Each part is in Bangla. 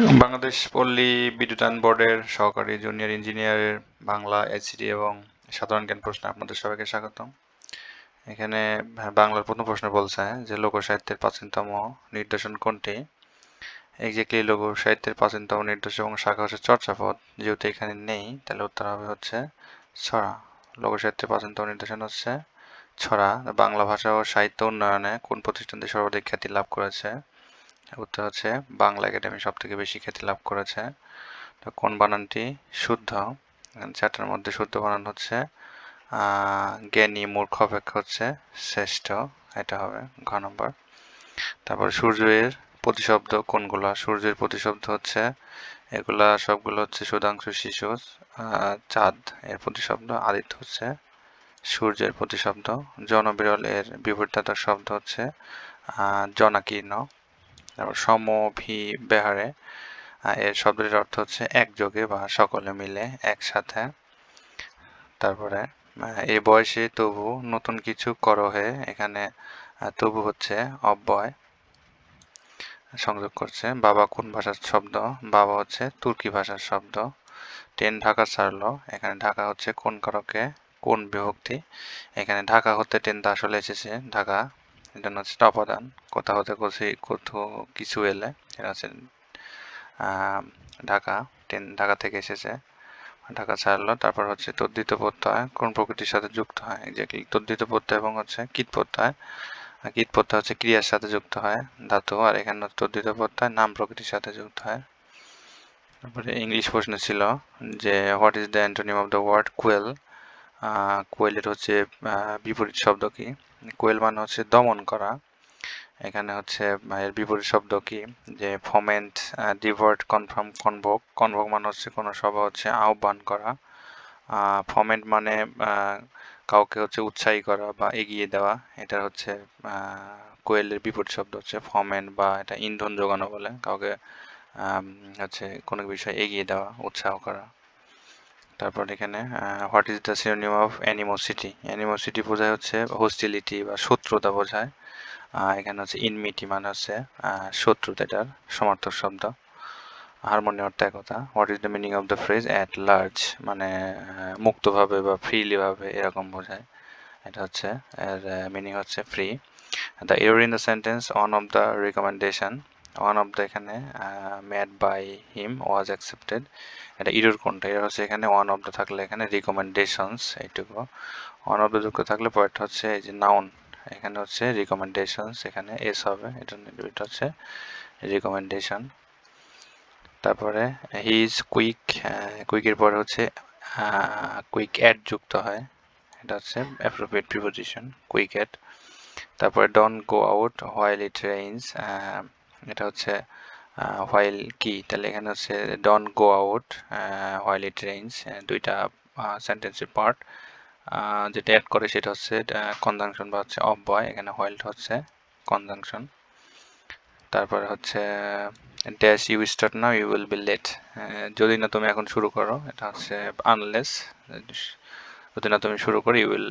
বাংলাদেশ পল্লী বিদ্যুতায়ন বোর্ডের সহকারী জুনিয়র ইঞ্জিনিয়ারের বাংলা এইচডি এবং সাধারণ জ্ঞান প্রশ্নে আপনাদের সবাইকে স্বাগতম। এখানে বাংলার প্রথম প্রশ্ন বলছে যে, লোক সাহিত্যের প্রাচীনতম নির্দেশন কোনটি? এক্স্যাক্টলি লোক সাহিত্যের প্রাচীনতম নির্দেশন এবং শাখা হচ্ছে চর্চাপদ। যেহেতু এখানে নেই, তাহলে উত্তর হবে হচ্ছে ছড়া। লোক সাহিত্যের প্রাচীনতম নির্দেশন হচ্ছে ছড়া। বাংলা ভাষা ও সাহিত্য উন্নয়নে কোন প্রতিষ্ঠানটি সর্বাধিক খ্যাতি লাভ করেছে? উত্তর হচ্ছে বাংলা একাডেমি সব থেকে বেশি খ্যাতি লাভ করেছে। তো কোন বানানটি শুদ্ধ? চারটার মধ্যে শুদ্ধ বানান হচ্ছে জ্ঞানী মূর্খ অপেক্ষা হচ্ছে শ্রেষ্ঠ, এটা হবে ঘ নম্বর। তারপর সূর্যের প্রতিশব্দ কোনগুলা? সূর্যের প্রতিশব্দ হচ্ছে, এগুলা সবগুলো হচ্ছে সুধাংশু শিশু চাঁদ এর প্রতিশব্দ, আদিত্য হচ্ছে সূর্যের প্রতিশব্দ, জনবিরল এর বিপরীতাত্মক শব্দ হচ্ছে জনাকীর্ণ। তারপর সমভি বেহারে এর শব্দটির অর্থ হচ্ছে একযোগে বা সকলে মিলে একসাথে। তারপরে এ বয়সে তবু নতুন কিছু করো হে, এখানে তবু হচ্ছে অব্যয় সংযোগ করছে। বাবা কোন ভাষার শব্দ? বাবা হচ্ছে তুর্কি ভাষার শব্দ। ট্রেন ঢাকা ছাড়লো, এখানে ঢাকা হচ্ছে কোন কারকে? কোন বিভক্তি? এখানে ঢাকা হতে ট্রেনটা আসলে এসেছে, ঢাকা এটা হচ্ছে অপাদান কোথা হতে কোথাও কিছু এলে এটা হচ্ছে ঢাকা, ট্রেন ঢাকা থেকে এসেছে। ঢাকা ছাড়লো, তারপর হচ্ছে তদ্ধিত প্রত্যয়, কোন প্রকৃতির সাথে যুক্ত হয়? এক্স্যাক্টলি তদ্ধিত প্রত্যয় এবং হচ্ছে কীট প্রত্যয়। কীট প্রত্যয় হচ্ছে ক্রিয়ার সাথে যুক্ত হয়, ধাতু, আর এখানে তদ্ধিত প্রত্যয়, নাম প্রকৃতির সাথে যুক্ত হয়। তারপরে ইংলিশ প্রশ্ন ছিল যে what is the antonym of the word quell কোয়েলের হচ্ছে বিপরীত শব্দ কি? কোয়েল মানে হচ্ছে দমন করা। এখানে হচ্ছে এর বিপরীত শব্দ কি? যে ফমেন্ট ডিভার্ট, কনফার্ম, কনভোক। কনভোক মানে হচ্ছে কোনো সভা হচ্ছে, আহ্বান করা। ফমেন্ট মানে কাউকে হচ্ছে উৎসাহী করা বা এগিয়ে দেওয়া। এটা হচ্ছে কোয়েলের বিপরীত শব্দ হচ্ছে ফমেন্ট বা এটা ইন্ধন যোগানো বলে। কাউকে হচ্ছে কোনো বিষয় এগিয়ে দেওয়া, উৎসাহ করা। তারপর এখানে what is the synonym of animosity animosity বোঝায় হচ্ছে হোস্টিলিটি বা শত্রুতা বোঝায়। এখানে হচ্ছে ইনমিটি মানে হচ্ছে শত্রুতা, এটার সমার্থক শব্দ। হারমোনি অর্থ একতা। What is the meaning of the phrase at large মানে মুক্তভাবে বা ফ্রিলি ভাবে এরকম বোঝায়। এটা হচ্ছে, এর মিনিং হচ্ছে ফ্রি দ্য এর in the sentence on of the recommendation one of the এখানে made by him was accepted এটা ইরোর কোনটা? এর হচ্ছে এখানে ওয়ান অফ দ্য থাকলে এখানে রিকমেন্ডেশনস এইটুকু। ওয়ান অফ দ্য যুক্ত থাকলে পয়েন্টটা হচ্ছে এই যে নাউন এখানে হচ্ছে রিকমেন্ডেশনস এখানে এস হবে। এটা এটা হচ্ছে রিকমেন্ডেশন তারপরে হি ইজ কুইক কুইকের পরে হচ্ছে কুইক অ্যাড যুক্ত হয়। এটা হচ্ছে অ্যাপ্রোপ্রিয়েট প্রিপোজিশন কুইক অ্যাড তারপরে don't go out while it rains এটা হচ্ছে হোয়াইল কি তাহলে এখানে হচ্ছে don't go out while it rains দুইটা সেন্টেন্সের পার্ট যেটা অ্যাড করে সেটা হচ্ছে কনজাংশন বা হচ্ছে অব্যয়, এখানে হোয়াইলটা হচ্ছে কনজাংশন তারপরে হচ্ছে dash you start now you will be late যদি না তুমি এখন শুরু করো, এটা হচ্ছে আনলেস যদি না তুমি শুরু করো ইউ উইল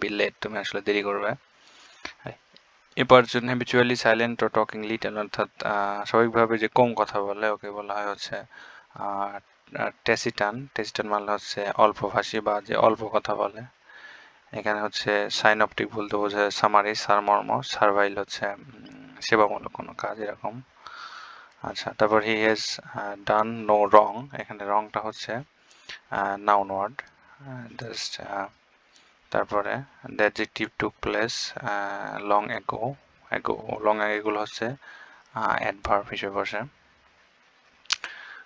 বি লেট তুমি আসলে দেরি করবে a person habitually silent O talking little অর্থাৎ স্বাভাবিকভাবে যে কম কথা বলে, ওকে বলা হয় হচ্ছে টেসিটান টেসিটান মানে হচ্ছে অল্পভাষী বা যে অল্প কথা বলে। এখানে হচ্ছে সাইনপটিক বলতে বোঝায় সামারি সারমর্ম সার্ভাইল হচ্ছে সেবামূলক কোনো কাজ এরকম। আচ্ছা তারপর হি হ্যাজ ডান নো রং এখানে রংটা হচ্ছে নাউন ওয়ার্ড জাস্ট তারপরে that the adjective took place long ago ago long এগুলো হচ্ছে অ্যাডভার্ব হিসেবে বসে।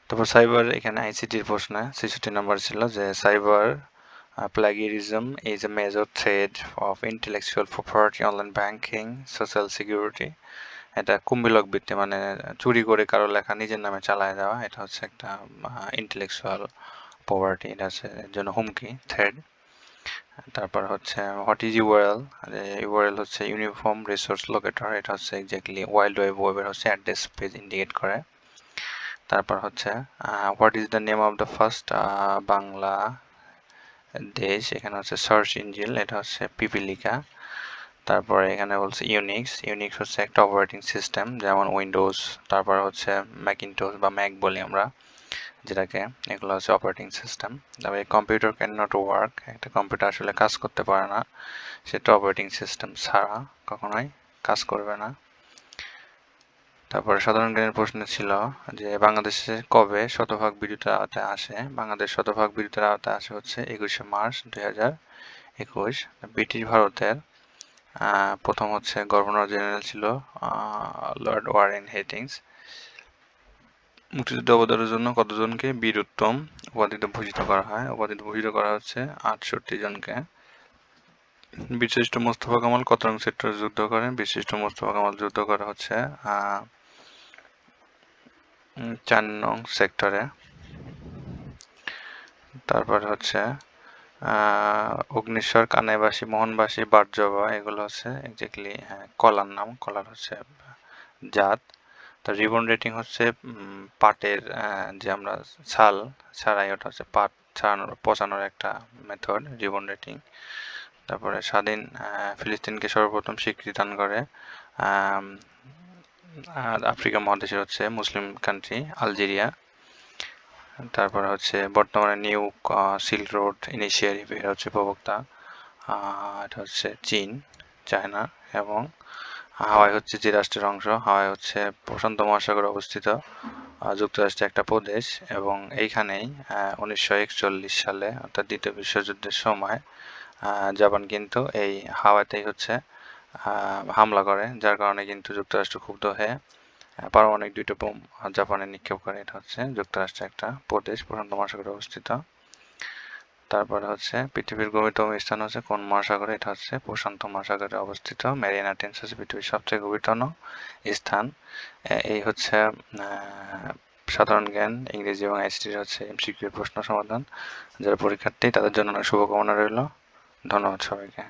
তারপর সাইবার এখানে আইসিটির প্রশ্নে, ছেষট্টি নাম্বার ছিল যে cyber plagiarism is a major threat of intellectual property online banking social security এটা কুম্ভিলক বৃত্তি মানে চুরি করে কারও লেখা নিজের নামে চালায় দেওয়া, এটা হচ্ছে একটা ইন্টেলেকচুয়াল প্রপার্টি এটা হচ্ছে জন্য হুমকি থ্রেড তারপর হচ্ছে হোয়াট ইজ ইউআরএল ইউআরএল হচ্ছে ইউনিফর্ম রিসোর্স লোকেটর এটা হচ্ছে এক্স্যাক্টলি ওয়াইল্ড ওয়েব ওয়েবের হচ্ছে অ্যাড্রেস পেজ ইন্ডিকেট করে। তারপর হচ্ছে what is the name of the first Bangladesh? এখানে হচ্ছে সার্চ ইঞ্জিন এটা হচ্ছে পিপিলিকা। তারপরে এখানে বলছে ইউনিক্স ইউনিক্স হচ্ছে একটা অপারেটিং সিস্টেম যেমন উইন্ডোজ তারপর হচ্ছে ম্যাকিনটোস বা ম্যাক বলি আমরা। যেটাকে, এগুলো হচ্ছে অপারেটিং সিস্টেম তারপরে কম্পিউটার ক্যান নট ওয়ার্ক একটা কম্পিউটার আসলে কাজ করতে পারে না। সেটা অপারেটিং সিস্টেম ছাড়া কখনোই কাজ করবে না। তারপরে সাধারণ জ্ঞানের প্রশ্ন ছিল যে, বাংলাদেশে কবে শতভাগ বিদ্যুতের আওতায় আসে? বাংলাদেশ শতভাগ বিদ্যুতের আওতায় আসে হচ্ছে একুশে মার্চ দুই হাজার একুশ। ব্রিটিশ ভারতের প্রথম হচ্ছে গভর্নর জেনারেল ছিল লর্ড ওয়ারেন হেটিংস। মুক্তিযুদ্ধ অবদানের জন্য কতজনকে বীর উত্তম উপাধিতে ভূষিত করা হয়? উপাধিতে ভূষিত করা হচ্ছে আটষট্টি জনকে। বিশিষ্ট মোস্তফা কামাল কত রং সেক্টরে যুদ্ধ করেন? বিশিষ্ট মোস্তফা কামাল যুদ্ধ করা হচ্ছে চার নং সেক্টরে। তারপর হচ্ছে অগ্নিশ্বর, কানাইবাসী, মোহনবাসী, বার্জবা, এগুলো হচ্ছে এক্স্যাক্টলি হ্যাঁ কলার নাম। কলার হচ্ছে জাত। তো রিবন রেটিং হচ্ছে পাটের যে আমরা ছাল, ছাড়াই ওটা হচ্ছে পাট ছাড়ানোর, পচানোর একটা মেথড রিবন রেটিং তারপরে স্বাধীন ফিলিস্তিনকে সর্বপ্রথম স্বীকৃতি দান করে আর আফ্রিকা মহাদেশের হচ্ছে মুসলিম কান্ট্রি আলজেরিয়া। তারপরে হচ্ছে বর্তমানে নিউ সিল্ক রোড ইনিশিয়েটিভ এটা হচ্ছে প্রবক্তা এটা হচ্ছে চীন, চায়না এবং হাওয়াই হচ্ছে যে রাষ্ট্রের অংশ, হাওয়াই হচ্ছে প্রশান্ত মহাসাগরে অবস্থিত যুক্তরাষ্ট্রের একটা প্রদেশ এবং এইখানেই উনিশশো একচল্লিশ সালে, অর্থাৎ দ্বিতীয় বিশ্বযুদ্ধের সময় জাপান কিন্তু এই হাওয়াতেই হচ্ছে হামলা করে, যার কারণে কিন্তু যুক্তরাষ্ট্র ক্ষুব্ধ হয়ে পারমাণবিক দুইটা বোম জাপানে নিক্ষেপ করে। এটা হচ্ছে যুক্তরাষ্ট্রের একটা প্রদেশ, প্রশান্ত মহাসাগরে অবস্থিত। তারপরে হচ্ছে পৃথিবীর গভীরতম স্থান হচ্ছে কোন মহাসাগরে? এটা হচ্ছে প্রশান্ত মহাসাগরে অবস্থিত, মেরিনা টেন্স হচ্ছে পৃথিবীর সবচেয়ে গভীরতম স্থান। এই হচ্ছে সাধারণ জ্ঞান, ইংরেজি এবং আইসিটির হচ্ছে এমসিকিউ প্রশ্ন সমাধান, যারা পরীক্ষার্থী তাদের জন্য শুভকামনা রইল। ধন্যবাদ সবাইকে।